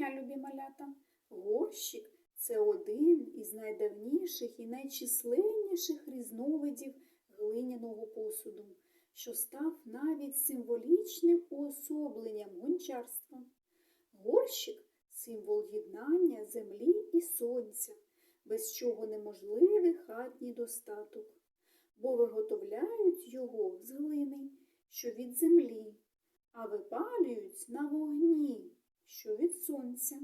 дня, любі малята! Горщик це один із найдавніших і найчисленніших різновидів глиняного посуду, що став навіть символічним уособленням гончарства. Горщик символ єднання землі і сонця, без чого неможливий хатній достаток, бо виготовляють його з глини, що від землі, а випалюють на вогні, що від сонця.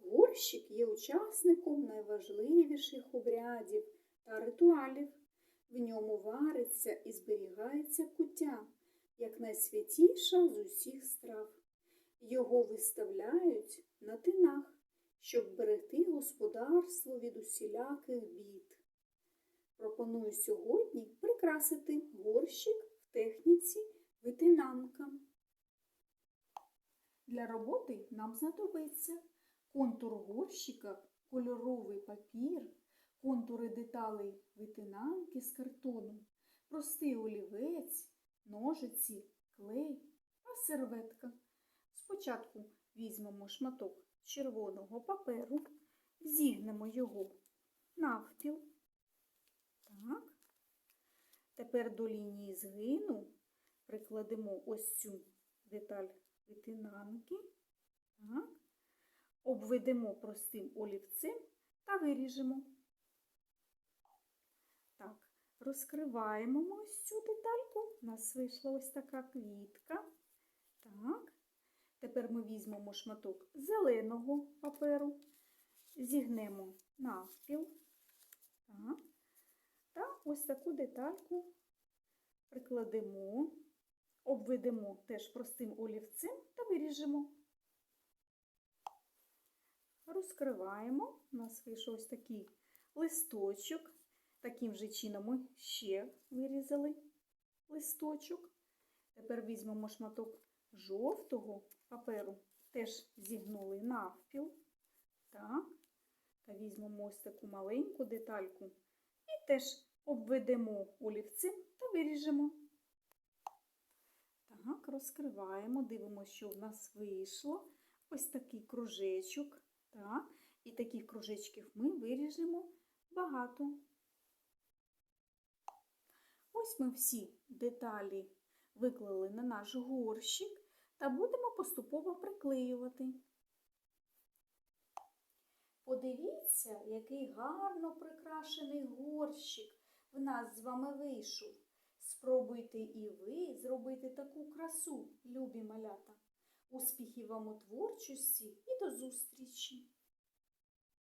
Горщик є учасником найважливіших обрядів та ритуалів. В ньому вариться і зберігається куття, як найсвятіша з усіх страв. Його виставляють на тинах, щоб берегти господарство від усіляких бід. Пропоную сьогодні прикрасити горщик в техніці витинанка. Для роботи нам знадобиться контур горщика, кольоровий папір, контури деталей витинанки з картону, простий олівець, ножиці, клей та серветка. Спочатку візьмемо шматок червоного паперу, зігнемо його навпіл. Так. Тепер до лінії згину прикладемо ось цю деталь витинанки. Так. Обведемо простим олівцем та виріжемо. Так, розкриваємо ось цю детальку. У нас вийшла ось така квітка. Так. Тепер ми візьмемо шматок зеленого паперу, зігнемо навпіл. Так. Та ось таку детальку прикладемо, обведемо теж простим олівцем та виріжемо. Розкриваємо. У нас вийшов ось такий листочок. Таким же чином ми ще вирізали листочок. Тепер візьмемо шматок жовтого паперу, теж зігнули навпіл. Так. Та візьмемо ось таку маленьку детальку і теж обведемо олівцем та виріжемо. Розкриваємо, дивимося, що в нас вийшло. Ось такий кружечок. Так. І таких кружечків ми виріжемо багато. Ось ми всі деталі виклали на наш горщик та будемо поступово приклеювати. Подивіться, який гарно прикрашений горщик в нас з вами вийшов. Спробуйте і ви зробити таку красу, любі малята. Успіхів вам у творчості і до зустрічі!